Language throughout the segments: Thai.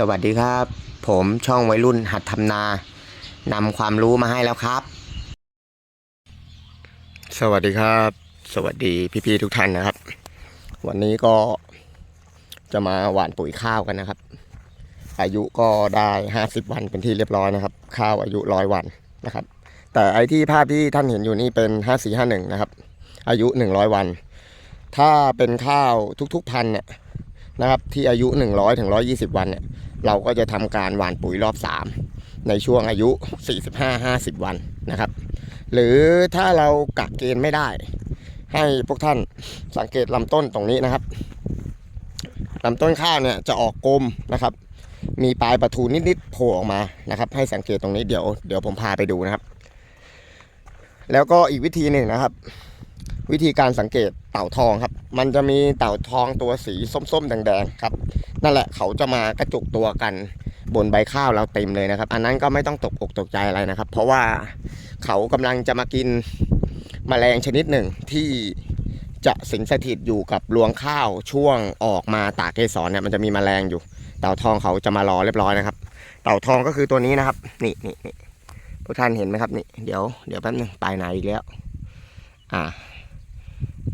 สวัสดีครับ ผมช่องวัยรุ่นหัดทำนานำความรู้มาให้แล้วครับ สวัสดีครับ สวัสดีพี่ๆทุกท่านนะครับ วันนี้ก็จะมาหว่านปุ๋ยข้าวกันนะครับ อายุก็ได้50วันเป็นที่เรียบร้อยนะครับ ข้าวอายุร้อยวันนะครับ แต่ไอที่ภาพที่ท่านเห็นอยู่นี่เป็น5451นะครับ อายุ100วัน ถ้าเป็นข้าวทุกๆพันเนี่ยนะครับที่อายุ 100ถึง120 วันเนี่ย เราก็จะทำการหว่านปุ๋ยรอบ 3 ในช่วงอายุ 45-50 วันนะครับ หรือถ้าเรากักเกณฑ์ไม่ได้ ให้พวกท่านสังเกตลำต้นตรงนี้นะครับลำต้นข้าวเนี่ยจะออกกลมนะครับ มีปลายประทูนิดๆโผล่ออกมานะครับ ให้สังเกตตรงนี้เดี๋ยวเดี๋ยวผมพาไปดูนะครับ แล้วก็อีกวิธีหนึ่งนะครับ วิธีการสังเกตเต่าทองครับ มันจะมีเต่าทองตัวสีส้มๆแดงๆครับ นั่นแหละเขาจะมากระจุกตัวกันบนใบข้าวเราเต็มเลยนะครับ อันนั้นก็ไม่ต้องตกอกตกใจอะไรนะครับ เพราะว่าเขากำลังจะมากินแมลงชนิดหนึ่งที่จะสิงสถิตอยู่กับรวงข้าวช่วงออกมาตากเกสรเนี่ยมันจะมีแมลงอยู่ เต่าทองเขาจะมารอเรียบร้อยนะครับ เต่าทองก็คือตัวนี้นะครับนี่นี่นี่พวกท่านเห็นไหมครับนี่เดี๋ยวเดี๋ยวแป๊บหนึงไปไหนอีกแล้ว อ่า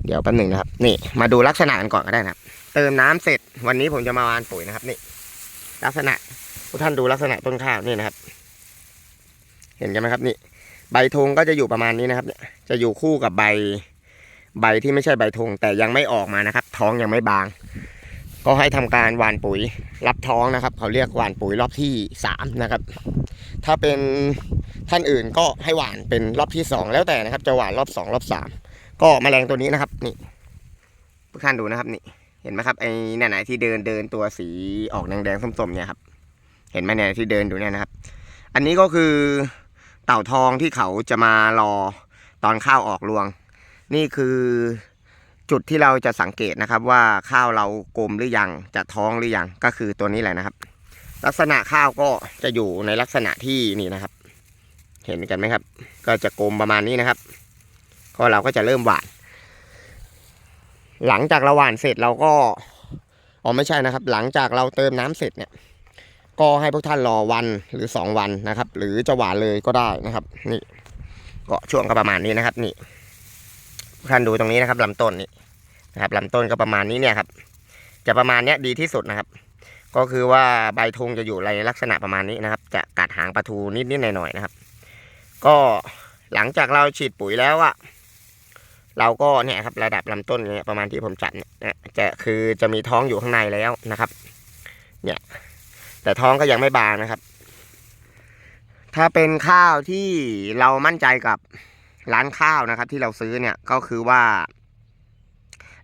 เดี๋ยวแป๊บหนึ่งนะครับ นี่มาดูลักษณะกันก่อนก็ได้นะครับ เติมน้ำเสร็จ วันนี้ผมจะมาวานปุ๋ยนะครับ นี่ ลักษณะทุกท่านดูลักษณะต้นข้าวนี่นะครับ เห็นกันไหมครับ นี่ ใบธงก็จะอยู่ประมาณนี้นะครับ เนี่ย จะอยู่คู่กับใบ ใบที่ไม่ใช่ใบธงแต่ยังไม่ออกมานะครับ ท้องยังไม่บาง ก็ให้ทำการหว่านปุ๋ย รับท้องนะครับ เขาเรียกหว่านปุ๋ยรอบที่สามนะครับ ถ้าเป็นท่านอื่นก็ให้หว่านเป็นรอบที่สองแล้วแต่นะครับ จะหว่านรอบสองรอบสามก็แมลงตัวนี้นะครับ นี่ทุกท่านดูนะครับนี่ เห็นไหมครับไอ้นี่ยไหนที่เดินเดินตัวสีออกแดงๆส้มๆเนี่ยครับ เห็นไหมเนี่ยที่เดินอยู่เนี่ยนะครับ อันนี้ก็คือเต่าทองที่เขาจะมารอตอนข้าวออกรวง นี่คือจุดที่เราจะสังเกตนะครับว่าข้าวเรากลมหรือยังจะท้องหรือยังก็คือตัวนี้แหละนะครับ ลักษณะข้าวก็จะอยู่ในลักษณะที่นี่นะครับ เห็นกันไหมครับ ก็จะกลมประมาณนี้นะครับ ก็เราก็จะเริ่มหวาน หลังจากเราหว่านเสร็จเราก็อ๋อไม่ใช่นะครับ หลังจากเราเติมน้ำเสร็จเนี่ย ก็ให้พวกท่านรอวันหรือสองวันนะครับ หรือจะหว่านเลยก็ได้นะครับ นี่ก็ช่วงก็ประมาณนี้นะครับ นี่ท่านดูตรงนี้นะครับลำต้นนี่นะครับลำต้นก็ประมาณนี้เนี่ยครับ จะประมาณเนี้ยดีที่สุดนะครับ ก็คือว่าใบธงจะอยู่ในลักษณะประมาณนี้นะครับ จะกัดหางปลาทูนิดๆหน่อยๆนะครับ ก็หลังจากเราฉีดปุ๋ยแล้วอะ เราก็เนี่ยครับระดับลำต้นเนี่ยประมาณที่ผมจัดเนี่ยจะคือจะมีท้องอยู่ข้างในแล้วนะครับ เนี่ย แต่ท้องก็ยังไม่บางนะครับ ถ้าเป็นข้าวที่เรามั่นใจกับร้านข้าวนะครับ ที่เราซื้อเนี่ยก็คือว่า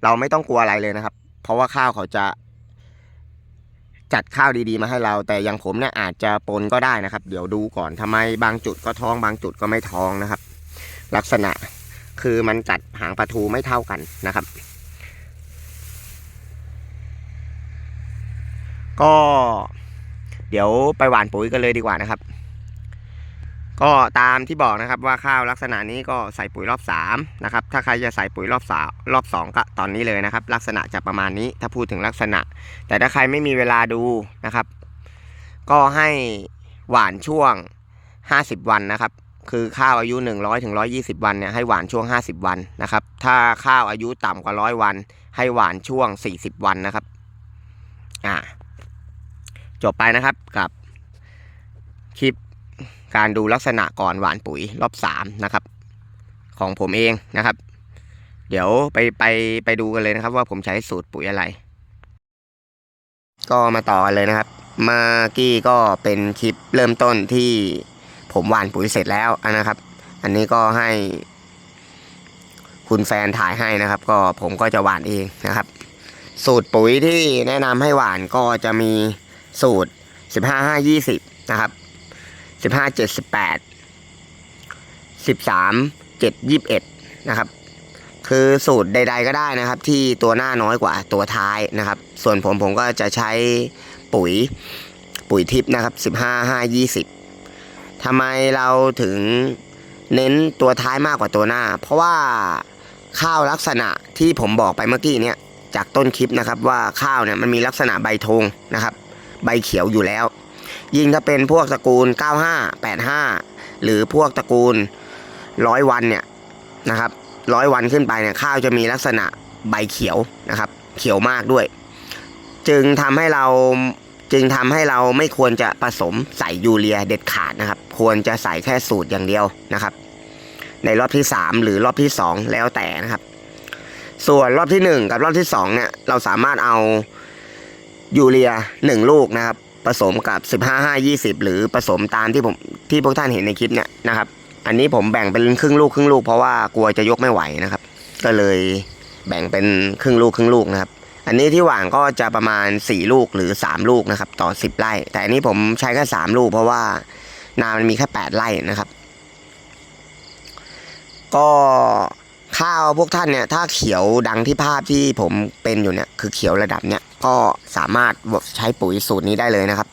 เราไม่ต้องกลัวอะไรเลยนะครับ เพราะว่าข้าวเขาจะ จัดข้าวดีๆมาให้เรา แต่อย่างผมเนี่ยอาจจะปนก็ได้นะครับ เดี๋ยวดูก่อนทำไมบางจุดก็ท้องบางจุดก็ไม่ท้องนะครับ ลักษณะ คือมันจัดหางปลาทูไม่เท่ากันนะครับ ก็เดี๋ยวไปหว่านปุ๋ยกันเลยดีกว่านะครับ ก็ตามที่บอกนะครับว่าข้าวลักษณะนี้ก็ใส่ปุ๋ยรอบสามนะครับ ถ้าใครจะใส่ปุ๋ยรอบสามรอบสองก็ตอนนี้เลยนะครับ ลักษณะจะประมาณนี้ถ้าพูดถึงลักษณะ แต่ถ้าใครไม่มีเวลาดูนะครับ ก็ให้หว่านช่วง 50 วันนะครับ คือข้าวอายุ 100ถึง120 วันเนี่ยให้หวานช่วง 50 วันนะครับ ถ้าข้าวอายุต่ำกว่าร้อยวัน ให้หวานช่วง 40 วันนะครับ อ่า จบไปนะครับกับคลิปการดูลักษณะก่อนหวานปุ๋ยรอบ3นะครับ ของผมเองนะครับ เดี๋ยวไปไปไปดูกันเลยนะครับ ว่าผมใช้สูตรปุ๋ยอะไร ก็มาต่อกันเลยนะครับ เมื่อกี้ก็เป็นคลิปเริ่มต้นที่ ผมหว่านปุ๋ยเสร็จแล้วนะครับ อันนี้ก็ให้ คุณแฟนถ่ายให้นะครับ ก็ผมก็จะหว่านเองนะครับ สูตรปุ๋ยที่แนะนำให้หว่านก็จะมีสูตร15 5 20นะครับ15 7 18 13 7 21นะครับ คือสูตรใด ๆ ก็ได้นะครับ ที่ตัวหน้าน้อยกว่าตัวท้ายนะครับ ส่วนผมผมก็จะใช้ปุ๋ยปุ๋ยทิพย์นะครับ15 5 20 ทำไมเราถึงเน้นตัวท้ายมากกว่าตัวหน้า เพราะว่าข้าวลักษณะที่ผมบอกไปเมื่อกี้เนี่ยจากต้นคลิปนะครับว่าข้าวเนี่ยมันมีลักษณะใบธงนะครับ ใบเขียวอยู่แล้ว ยิ่งถ้าเป็นพวกตระกูล 95 85 หรือพวกตระกูลร้อยวันเนี่ยนะครับร้อยวันขึ้นไปเนี่ยข้าวจะมีลักษณะใบเขียวนะครับ เขียวมากด้วย จึงทำให้เรา จึงทำให้เราไม่ควรจะผสมใส่ยูเรียเด็ดขาดนะครับ ควรจะใส่แค่สูตรอย่างเดียวนะครับ ในรอบที่ 3 หรือรอบที่ 2 แล้วแต่นะครับ ส่วนรอบที่ 1 กับรอบที่ 2 เนี่ยเราสามารถเอายูเรีย 1 ลูกนะครับ ผสมกับ 15 5 20 หรือผสมตามที่ผมที่พวกท่านเห็นในคลิปเนี่ยนะครับ อันนี้ผมแบ่งเป็นครึ่งลูกครึ่งลูกเพราะว่ากลัวจะยกไม่ไหวนะครับ ก็เลยแบ่งเป็นครึ่งลูกครึ่งลูกนะครับ อันนี้ที่หว่างก็จะประมาณ 4 ลูกหรือ 3 ลูกนะครับ ต่อ 10 ไร่ แต่อันนี้ผมใช้แค่3ลูกเพราะว่านามันมีแค่ 8 ไร่นะครับ ก็ข้าวพวกท่านเนี่ย ถ้าเขียวดังที่ภาพที่ผมเป็นอยู่เนี่ย คือเขียวระดับเนี่ยก็สามารถใช้ปุ๋ยสูตรนี้ได้เลยนะครับ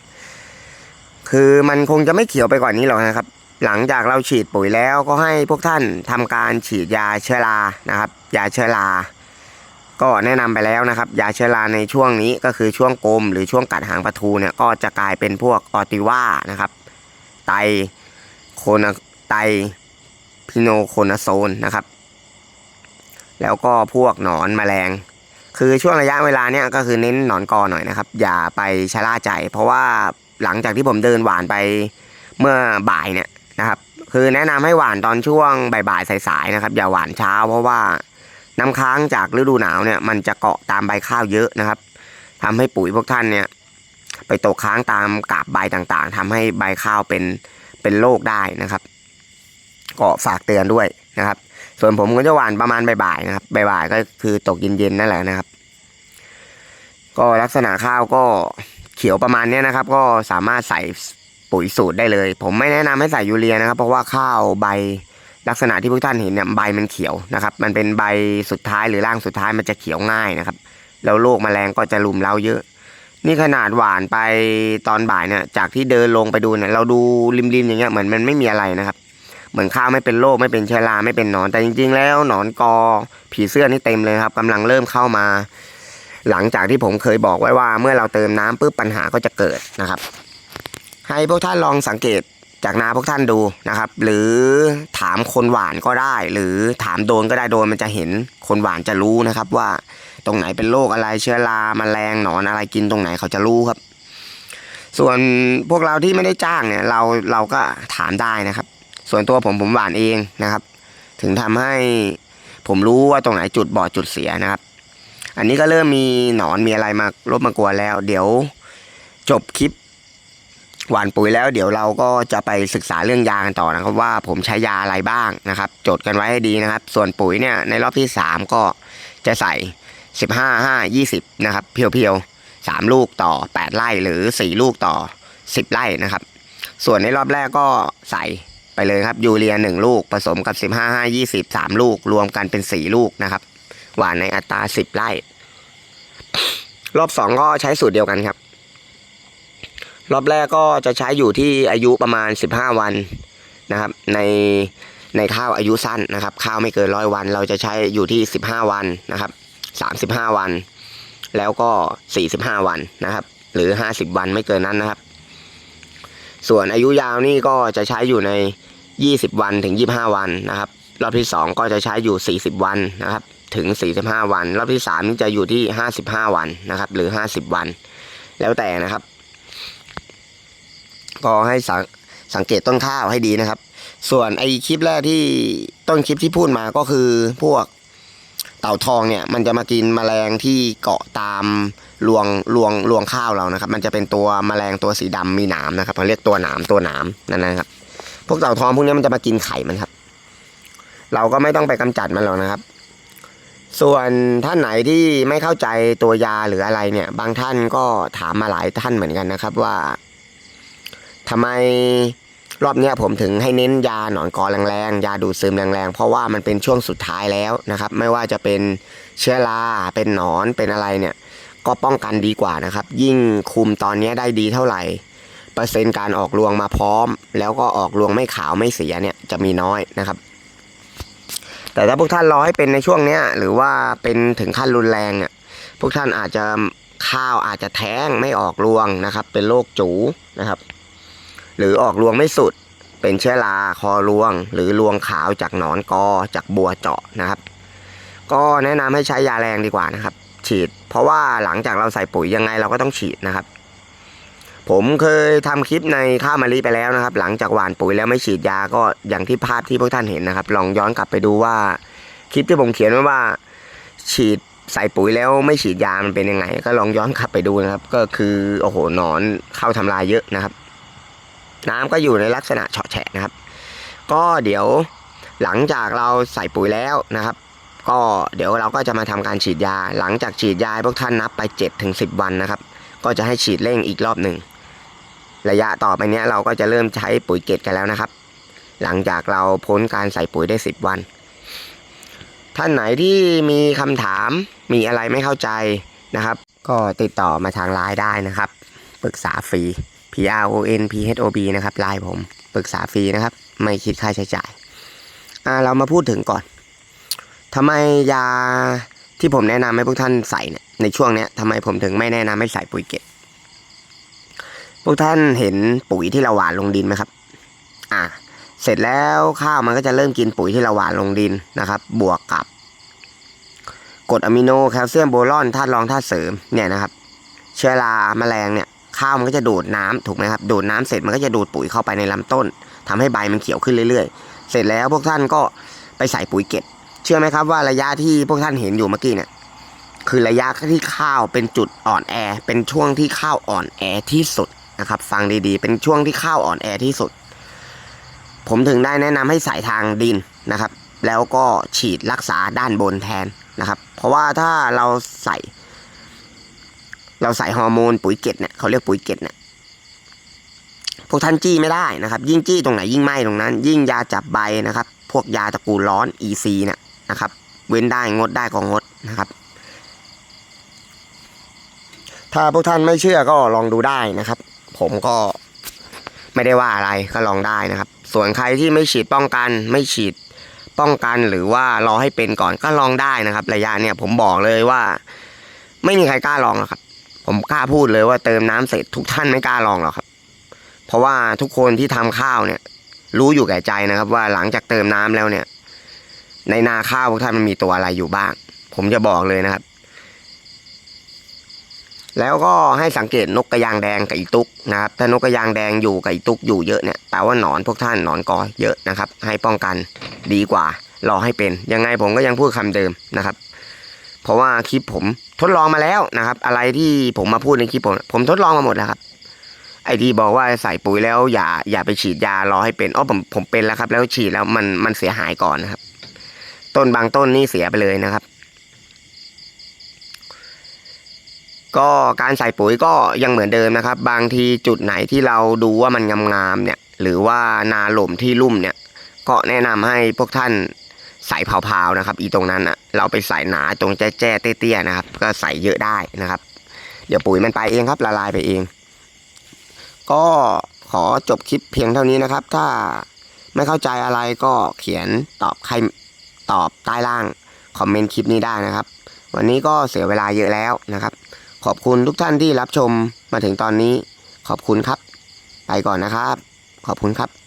คือมันคงจะไม่เขียวไปกว่านี้หรอกนะครับ หลังจากเราฉีดปุ๋ยแล้วก็ให้พวกท่านทำการฉีดยาเชื้อรานะครับ ยาเชื้อรา ก็แนะนำไปแล้วนะครับ ยาเชื้อราในช่วงนี้ก็คือช่วงกลมหรือช่วงกัดหางปลาทูเนี่ยก็จะกลายเป็นพวกออติว่านะครับ ไตโคนาไตพิโนโคนาโซนนะครับ แล้วก็พวกหนอนแมลง คือช่วงระยะเวลาเนี่ยก็คือเน้นหนอนกอหน่อยนะครับ อย่าไปชะล่าใจ เพราะว่าหลังจากที่ผมเดินหวานไปเมื่อบ่ายเนี่ยนะครับ คือแนะนำให้หวานตอนช่วงบ่ายๆสายๆนะครับ อย่าหวานเช้า เพราะว่า น้ำค้างจากฤดูหนาวเนี่ย มันจะเกาะตามใบข้าวเยอะนะครับทำให้ปุ๋ยพวกท่านเนี่ย ไปตกค้างตามกาบใบต่างๆทำให้ใบข้าวเป็นเป็นโรคได้นะครับ ก็ฝากเตือนด้วยนะครับ ส่วนผมก็จะหว่านประมาณบ่ายๆนะครับบ่ายๆก็คือตกเย็นๆนั่นแหละนะครับ ก็ลักษณะข้าวก็เขียวประมาณเนี้ยนะครับ ก็สามารถใส่ปุ๋ยสูตรได้เลย ผมไม่แนะนำให้ใส่ยูเรียนะครับ เพราะว่าข้าวใบ ลักษณะที่พวกท่านเห็นเนี่ยใบมันเขียวนะครับ มันเป็นใบสุดท้ายหรือร่างสุดท้ายมันจะเขียวง่ายนะครับ แล้วโรคแมลงก็จะลุมเล้าเยอะ นี่ขนาดหวานไปตอนบ่ายเนี่ย จากที่เดินลงไปดูเนี่ยเราดูริมๆอย่างเงี้ยเหมือนมันไม่มีอะไรนะครับ เหมือนข้าวไม่เป็นโรคไม่เป็นเชื้อราไม่เป็นหนอนแต่จริง ๆ แล้วหนอนกอผีเสื้อนี่เต็มเลยครับกำลังเริ่มเข้ามา หลังจากที่ผมเคยบอกไว้ว่า เมื่อเราเติมน้ำปุ๊บปัญหาก็จะเกิดนะครับ ให้พวกท่านลองสังเกต จากนาพวกท่านดูนะครับ หรือถามคนหวานก็ได้ หรือถามโดนก็ได้โดนมันจะเห็นคนหวานจะรู้นะครับ ว่าตรงไหนเป็นโรคอะไรเชื้อราแมลงหนอนอะไรกินตรงไหนเขาจะรู้ครับ ส่วนพวกเราที่ไม่ได้จ้างเนี่ย เราเราก็ถามได้นะครับ ส่วนตัวผมผมหวานเองนะครับ ถึงทำให้ผมรู้ว่าตรงไหนจุดบอดจุดเสียนะครับ อันนี้ก็เริ่มมีหนอนมีอะไรมารบมากวนแล้ว เดี๋ยวจบคลิป หวานปุ๋ยแล้วเดี๋ยวเราก็จะไปศึกษาเรื่องยากันต่อนะครับ ว่าผมใช้ยาอะไรบ้างนะครับ จดกันไว้ให้ดีนะครับ ส่วนปุ๋ยเนี่ยในรอบที่สามก็จะใส่สิบห้าห้ายี่สิบนะครับ เพียวๆสามลูกต่อแปดไร่หรือสี่ลูกต่อสิบไร่นะครับ ส่วนในรอบแรกก็ใส่ไปเลยครับยูเรียหนึ่งลูกผสมกับสิบห้าห้ายี่สิบสามลูก รวมกันเป็นสี่ลูกนะครับ หวานในอัตราสิบไร่ รอบสองก็ใช้สูตรเดียวกันครับ รอบแรกก็จะใช้อยู่ที่อายุประมาณสิบห้าวันนะครับ ในในข้าวอายุสั้นนะครับ ข้าวไม่เกินร้อยวัน เราจะใช้อยู่ที่สิบห้าวันนะครับสามสิบห้าวัน แล้วก็สี่สิบห้าวันนะครับ หรือห้าสิบวันไม่เกินนั้นนะครับ ส่วนอายุยาวนี่ก็จะใช้อยู่ใน 20 วันถึง 25 วันนะครับ รอบที่ 2 ก็จะใช้อยู่ 40 วันนะครับ ถึง 45 วัน รอบที่3นี่จะอยู่ที่ 55 วันนะครับ หรือ 50 วัน แล้วแต่นะครับ ก็ให้สังสังเกตต้นข้าวให้ดีนะครับ ส่วนไอคลิปแรกที่ต้นคลิปที่พูดมาก็คือพวกเต่าทองเนี่ย มันจะมากินแมลงที่เกาะตามรวงรวงรวงข้าวเรานะครับ มันจะเป็นตัวแมลงตัวสีดำมีหนามนะครับเขาเรียกตัวหนามตัวหนามนั่นนะครับ พวกเต่าทองพวกนี้มันจะมากินไข่มันครับ เราก็ไม่ต้องไปกำจัดมันหรอกนะครับ ส่วนท่านไหนที่ไม่เข้าใจตัวยาหรืออะไรเนี่ย บางท่านก็ถามมาหลายท่านเหมือนกันนะครับว่า ทำไมรอบนี้ผมถึงให้เน้นยาหนอนกอแรงๆ ยาดูดซึมแรงๆ เพราะว่ามันเป็นช่วงสุดท้ายแล้วนะครับ ไม่ว่าจะเป็นเชื้อรา เป็นหนอน เป็นอะไรเนี่ย ก็ป้องกันดีกว่านะครับ ยิ่งคุมตอนนี้ได้ดีเท่าไหร่ เปอร์เซ็นต์การออกรวงมาพร้อม แล้วก็ออกรวงไม่ขาวไม่เสียเนี่ยจะมีน้อยนะครับ แต่ถ้าพวกท่านรอให้เป็นในช่วงเนี้ย หรือว่าเป็นถึงขั้นรุนแรงเนี่ย พวกท่านอาจจะข้าวอาจจะแท้งไม่ออกรวงนะครับ เป็นโรคจูนะครับ หรือออกรวงไม่สุด เป็นเชื้อราคอรวง หรือรวงขาวจากหนอนกอจากบัวเจาะนะครับ ก็แนะนำให้ใช้ยาแรงดีกว่านะครับ ฉีด เพราะว่าหลังจากเราใส่ปุ๋ยยังไงเราก็ต้องฉีดนะครับ ผมเคยทำคลิปในข้าวมะลิไปแล้วนะครับ หลังจากหว่านปุ๋ยแล้วไม่ฉีดยาก็อย่างที่ภาพที่พวกท่านเห็นนะครับ ลองย้อนกลับไปดูว่าคลิปที่ผมเขียนไว้ว่า ฉีดใส่ปุ๋ยแล้วไม่ฉีดยามันเป็นยังไง ก็ลองย้อนกลับไปดูนะครับ ก็คือโอ้โหหนอนเข้าทำลายเยอะนะครับ น้ำก็อยู่ในลักษณะเฉาะแฉะนะครับ ก็เดี๋ยวหลังจากเราใส่ปุ๋ยแล้วนะครับ ก็เดี๋ยวเราก็จะมาทำการฉีดยา หลังจากฉีดยาพวกท่านนับไป7ถึง10 วันนะครับ ก็จะให้ฉีดเร่งอีกรอบหนึ่งระยะต่อไปนี้เราก็จะเริ่มใช้ปุ๋ยเกตกันแล้วนะครับ หลังจากเราพ้นการใส่ปุ๋ยได้ 10 วัน ท่านไหนที่มีคำถามมีอะไรไม่เข้าใจนะครับ ก็ติดต่อมาทางไลน์ได้นะครับ ปรึกษาฟรี P R O N P H O B นะครับไลน์ผมปรึกษาฟรีนะครับ ไม่คิดค่าใช้จ่ายอ่าเรามาพูดถึงก่อนทำไมยาที่ผมแนะนำให้พวกท่านใส่เนี่ยในช่วงเนี้ยทำไมผมถึงไม่แนะนำให้ใส่ปุ๋ยเกตพวกท่านเห็นปุ๋ยที่เราหว่านลงดินไหมครับ อ่า เสร็จแล้วข้าวมันก็จะเริ่มกินปุ๋ยที่เราหว่านลงดินนะครับ บวกกับกรดอะมิโนแคลเซียมโบรอนธาตุรองธาตุเสริมเนี่ยนะครับ เชื้อราแมลงเนี่ย ข้าวมันก็จะดูดน้ำถูกไหมครับดูดน้ำเสร็จมันก็จะดูดปุ๋ยเข้าไปในลำต้นทำให้ใบมันเขียวขึ้นเรื่อยๆ เสร็จแล้วพวกท่านก็ไปใส่ปุ๋ยเก็ดเชื่อไหมครับว่าระยะที่พวกท่านเห็นอยู่เมื่อกี้เนี่ยคือระยะที่ข้าวเป็นจุดอ่อนแอ เป็นช่วงที่ข้าวอ่อนแอที่สุดนะครับ ฟังดีๆ เป็นช่วงที่ข้าวอ่อนแอที่สุด ผมถึงได้แนะนำให้ใส่ทางดินนะครับ แล้วก็ฉีดรักษาด้านบนแทนนะครับ เพราะว่าถ้าเราใส่ เราใส่ฮอร์โมนปุ๋ยเกตเนี่ยเขาเรียกปุ๋ยเกตเนี่ยพวกท่านจี้ไม่ได้นะครับ ยิ่งจี้ตรงไหนยิ่งไหม้ตรงนั้น ยิ่งยาจับใบนะครับ พวกยาตระกูลร้อน EC เนี่ยนะครับ เว้นได้งดได้ก็งดนะครับ ถ้าพวกท่านไม่เชื่อก็ลองดูได้นะครับ ผมก็ไม่ได้ว่าอะไรก็ลองได้นะครับ ส่วนใครที่ไม่ฉีดป้องกันไม่ฉีดป้องกันหรือว่ารอให้เป็นก่อนก็ลองได้นะครับ ระยะเนี่ยผมบอกเลยว่า ไม่มีใครกล้าลองหรอกครับ ผมกล้าพูดเลยว่าเติมน้ำเสร็จทุกท่านไม่กล้าลองหรอกครับ เพราะว่าทุกคนที่ทำข้าวเนี่ย รู้อยู่แก่ใจนะครับ ว่าหลังจากเติมน้ำแล้วเนี่ย ในนาข้าวพวกท่านมันมีตัวอะไรอยู่บ้าง ผมจะบอกเลยนะครับ แล้วก็ให้สังเกตนกกระยางแดงกับอีตุกนะครับ ถ้านกกระยางแดงอยู่กับอีตุกอยู่เยอะเนี่ยแปลว่าหนอนพวกท่านหนอนกอเยอะนะครับ ให้ป้องกันดีกว่า รอให้เป็นยังไงผมก็ยังพูดคำเดิมนะครับ เพราะว่าคลิปผมทดลองมาแล้วนะครับ อะไรที่ผมมาพูดในคลิปผมผมทดลองมาหมดแล้วครับ ไอที่บอกว่าใส่ปุ๋ยแล้วอย่าอย่าไปฉีดยารอให้เป็นอ๋อผมผมเป็นแล้วครับ แล้วฉีดแล้วมันมันเสียหายก่อนนะครับ ต้นบางต้นนี่เสียไปเลยนะครับ ก็การใส่ปุ๋ยก็ยังเหมือนเดิมนะครับ บางทีจุดไหนที่เราดูว่ามันงามๆเนี่ย หรือว่านาหล่มที่ลุ่มเนี่ย ก็แนะนำให้พวกท่าน ใส่เผาๆนะครับ อีตรงนั้นอะ เราไปใส่หนาตรงแจ้ๆเตี้ยๆนะครับ ก็ใส่เยอะได้นะครับ เดี๋ยวปุ๋ยมันไปเองครับละลายไปเอง ก็ขอจบคลิปเพียงเท่านี้นะครับ ถ้าไม่เข้าใจอะไรก็เขียนตอบใครตอบใต้ล่างคอมเมนต์คลิปนี้ได้นะครับ วันนี้ก็เสียเวลาเยอะแล้วนะครับ ขอบคุณทุกท่านที่รับชมมาถึงตอนนี้ ขอบคุณครับ ไปก่อนนะครับ ขอบคุณครับ